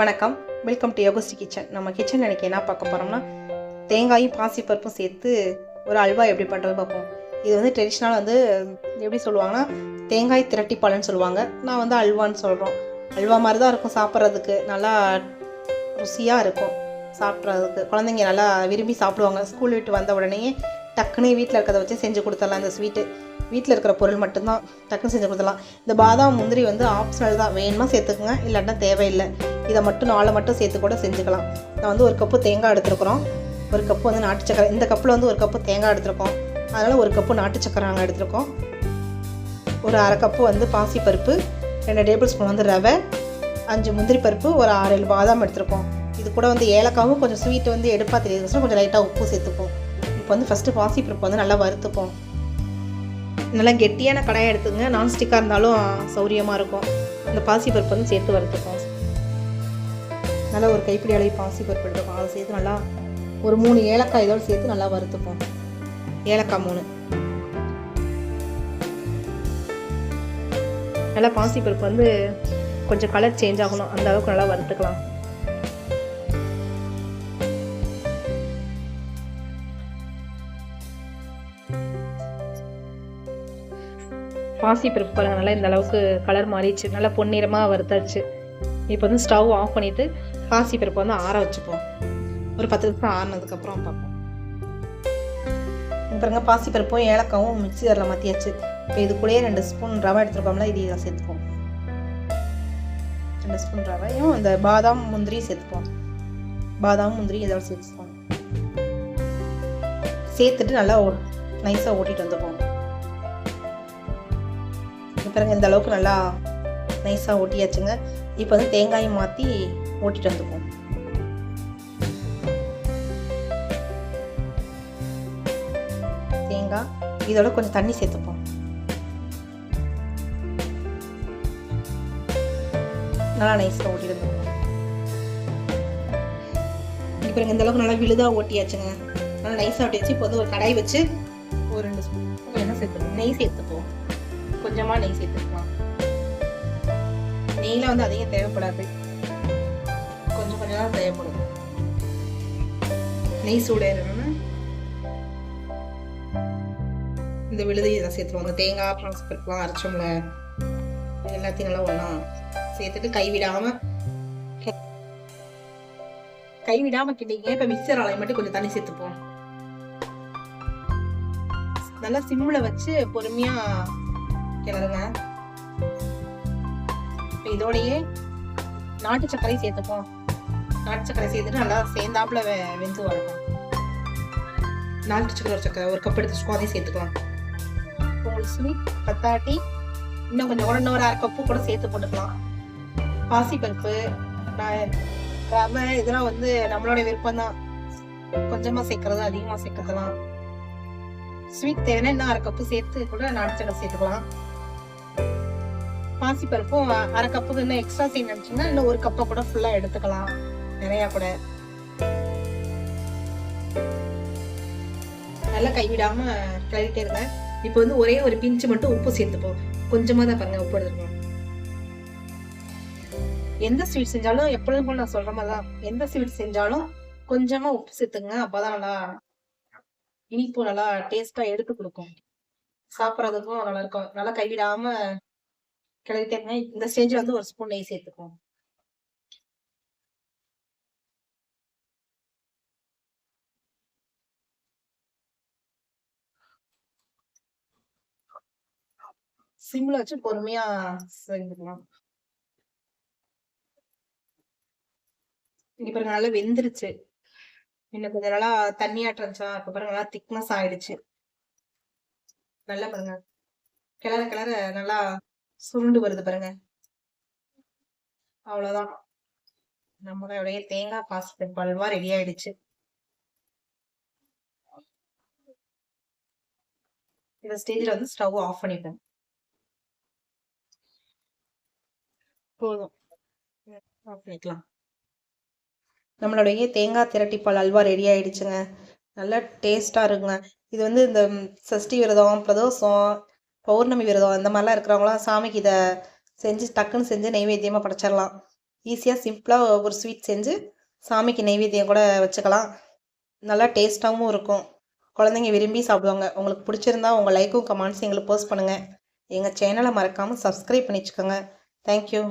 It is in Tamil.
வணக்கம். வெல்கம் டு யோகஸ்டி கிச்சன் நம்ம கிச்சன் எனக்கு என்ன பார்க்க போகிறோம்னா தேங்காயும் பாசிப்பருப்பும் சேர்த்து ஒரு அல்வா எப்படி பண்ணுறது பார்ப்போம். இது வந்து ட்ரெடிஷ்னல் வந்து எப்படி சொல்லுவாங்கன்னா தேங்காய் திரட்டிப்பாலன்னு சொல்லுவாங்க. நான் வந்து அல்வான்னு சொல்கிறோம் அல்வா மாதிரி தான் இருக்கும் சாப்பிட்றதுக்கு. நல்லா ருசியாக இருக்கும் சாப்பிட்றதுக்கு. குழந்தைங்க நல்லா விரும்பி சாப்பிடுவாங்க. ஸ்கூல் விட்டு வந்த உடனே டக்குன்னு வீட்டில் இருக்கிறத வச்சு செஞ்சு கொடுத்துடலாம் இந்த ஸ்வீட்டு வீட்டில் இருக்கிற பொருள் மட்டும்தான் டக்குன்னு செஞ்சு கொடுத்துடலாம். இந்த பாதாம் முந்திரி வந்து ஆப்ஷனல் தான். வேணுமா சேர்த்துக்குங்க. இல்லாட்டா தேவையில்லை. இதை மட்டும் நாளை மட்டும் சேர்த்து கூட செஞ்சுக்கலாம். நான் வந்து ஒரு கப்பு தேங்காய் எடுத்துருக்குறோம். ஒரு கப்பு வந்து நாட்டு சக்கரை இந்த கப்பில் வந்து ஒரு கப்பு தேங்காய் எடுத்திருக்கோம். அதனால் ஒரு கப்பு நாட்டு சக்கரை நாங்கள் எடுத்திருக்கோம். ஒரு அரை கப்பு வந்து பாசிப்பருப்பு ரெண்டு டேபிள் ஸ்பூன் வந்து ரவை அஞ்சு முந்திரி பருப்பு ஒரு ஆறு ஏழு பாதாம் எடுத்துருக்கோம். இது கூட வந்து ஏலக்காவும் கொஞ்சம் ஸ்வீட் வந்து எடுப்பாக தெரியுதுன்னா கொஞ்சம் லைட்டாக உப்பு சேர்த்துப்போம். இப்போ வந்து ஃபஸ்ட்டு பாசிப்பருப்பு வந்து நல்லா வறுத்துப்போம். நல்லா கெட்டியான கடாயை எடுத்துங்க நான்ஸ்டிக்காக இருந்தாலும் சௌரியமாக இருக்கும். இந்த பாசிப்பருப்பு வந்து சேர்த்து வறுத்துப்போம். நல்லா ஒரு கைப்பிடி அளவு பாசிப்பருப்பு எடுத்துப்போம் அதை சேர்த்து நல்லா ஒரு மூணு ஏலக்காய் இதோடு சேர்த்து நல்லா வறுத்துப்போம். ஏலக்காய் மூணு. நல்லா பாசி பருப்பு வந்து கொஞ்சம் கலர் சேஞ்ச் ஆகணும். அந்த அளவுக்கு நல்லா வறுத்துக்கலாம். பாசிப்பருப்பு பாருங்க நல்லா இந்த அளவுக்கு கலர் மாறிடுச்சு. நல்லா பொன்னிறமாக வறுத்தாச்சு. இப்போ வந்து ஸ்டவ் ஆஃப் பண்ணிவிட்டு பாசிப்பருப்பு வந்து ஆற வச்சுப்போம். ஒரு பத்து நிமிஷம் ஆறினதுக்கப்புறம் பார்ப்போம். பாருங்க பாசிப்பருப்பும் ஏலக்காவும் மிக்சி ஜாரில் மாற்றியாச்சு இப்போ இது கூடயே ரெண்டு ஸ்பூன் ரவை எடுத்துருக்கோம்ல இது இதை சேர்த்துப்போம். ரெண்டு ஸ்பூன் ரவையும் இந்த பாதாம் முந்திரி சேர்த்துப்போம். பாதாம் முந்திரி இதோட சேர்த்துப்போம். சேர்த்துட்டு நல்லா நைஸாக ஓட்டிகிட்டு வந்துப்போம் பாருங்க இந்த அளவுக்கு நல்லா நைஸாக ஓட்டியாச்சுங்க. இப்போ வந்து தேங்காயை மாற்றி ஓட்டிட்டு வந்துப்போம் தேங்காய் இதோட கொஞ்சம் தண்ணி சேர்த்துப்போம். நல்லா நைஸாக ஓட்டிட்டு வந்துப்போம் இப்போ இந்த அளவுக்கு நல்லா விழுதாக ஓட்டியாச்சுங்க. நல்லா நைஸாக ஓட்டியாச்சு. இப்போ வந்து ஒரு கடாய் வச்சு ஒரு ரெண்டு ஸ்பூன். என்ன சேர்த்துப்போம்? நெய் சேர்த்துப்போம். கொஞ்சமாக நெய் சேர்த்துக்கலாம். நெய்யில் வந்து அதிகம் தேவைப்படாது. கொஞ்சம் கொஞ்சம் தான் தேவைப்படும். நெய் சூடேறணும்னா. இந்த விழுதை இதை சேர்த்துருவாங்க. தேங்காய் பருப்புலாம் அரைச்சோம்ல. எல்லாத்தையும் நல்லா ஒன்றா சேர்த்துட்டு கைவிடாம கைவிடாம கிட்டீங்க இப்போ மிக்சர் ஆலை மட்டும் கொஞ்சம் தண்ணி சேர்த்துப்போம். நல்லா சிம்மில் வச்சு பொறுமையா கிளறுங்க. இப்போ இதோடையே நாட்டு சர்க்கரை சேர்த்துப்போம் நாட்டு சர்க்கரை சேர்த்துட்டு நல்லா சேர்ந்தாப்புல வெ வெந்து வரணும் நாட்டு சர்க்கரை ஒரு சர்க்கரை ஒரு கப் எடுத்து வச்சுக்கோ அதையும் சேர்த்துக்கலாம். உங்களுக்கு ஸ்வீட் பத்தாட்டி இன்னும் கொஞ்சம் உடனே ஒரு அரை கப்பு கூட சேர்த்து போட்டுக்கலாம். பாசிப்பருப்பு ரவை இதெல்லாம் வந்து நம்மளோட விருப்பம் தான் கொஞ்சமா சேர்க்கறது அதிகமா சேர்க்கறதுலாம் ஸ்வீட் தேவைன்னா இன்னும் அரை கப்பு சேர்த்து கூட நாட்டு சக்கரை சேர்த்துக்கலாம். பாசிப்பருப்பும் அரை கப்புக்கு இன்னும் எக்ஸ்ட்ரா செய்ய நினைச்சீங்கன்னா இன்னும் ஒரு கப்பை கூட ஃபுல்லா எடுத்துக்கலாம். நிறைய கூட. நல்லா கைவிடாம கிளறிட்டே இருங்க. இப்போ வந்து ஒரே ஒரு பிஞ்சு மட்டும் உப்பு சேர்த்துப்போம். கொஞ்சமா தான் பாருங்க உப்பு எடுத்துக்கணும் எந்த ஸ்வீட் செஞ்சாலும் எப்பொழுதும் போல நான் சொல்ற மாதிரி தான் எந்த ஸ்வீட் செஞ்சாலும் கொஞ்சமா உப்பு சேர்த்துங்க அப்பதான் நல்லா இனிப்பு நல்லா டேஸ்டா எடுத்து கொடுக்கும். சாப்பிட்றதுக்கும் நல்லா இருக்கும். நல்லா கைவிடாம கிளறிட்டேங்க இந்த ஸ்டேஜ்ல வந்து ஒரு ஸ்பூன் நெய் சேர்த்துக்குவோம். சிம்ல வச்சு பொறுமையா செஞ்சுக்கலாம். இங்க பாருங்க நல்லா வெந்துருச்சு. இன்னும் கொஞ்சம் நல்லா தண்ணி ஆட்டுறச்சா இப்ப பாருங்க நல்லா திக்னஸ் ஆயிடுச்சு. நல்லா பாருங்க. கிளற கிளற நல்லா சுருண்டு வருது பாருங்க. அவ்வளவுதான். நம்மளுடைய தேங்காய் பாசிப்பருப்பு அல்வா ரெடி ஆயிடுச்சு. இந்த ஸ்டேஜ்ல வந்து ஸ்டவ் ஆஃப் பண்ணிட்டேன் போதும். ஆஃப் பண்ணிக்கலாம். நம்மளுடைய தேங்காய் திரட்டிப்பால் அல்வா ரெடி ஆயிடுச்சுங்க. நல்லா டேஸ்ட்டாக இருக்குங்க. இது வந்து இந்த சஷ்டி விரதம் பிரதோஷம் பௌர்ணமி விரதம் இந்த மாதிரிலாம் இருக்கிறவங்களாம் சாமிக்கு இதை செஞ்சு டக்குன்னு செஞ்சு நைவேத்தியமாக படைச்சிடலாம். ஈஸியாக சிம்பிளாக ஒரு ஸ்வீட் செஞ்சு சாமிக்கு நெய்வேத்தியம் கூட வச்சுக்கலாம். நல்லா டேஸ்ட்டாகவும் இருக்கும். குழந்தைங்க விரும்பி சாப்பிடுவாங்க. உங்களுக்கு பிடிச்சிருந்தா உங்கள் லைக்கும் கமெண்ட்ஸ் எங்களுக்கு போஸ்ட் பண்ணுங்கள் எங்கள் சேனலை மறக்காமல் சப்ஸ்கிரைப் பண்ணி வச்சுக்கோங்க தேங்க்யூ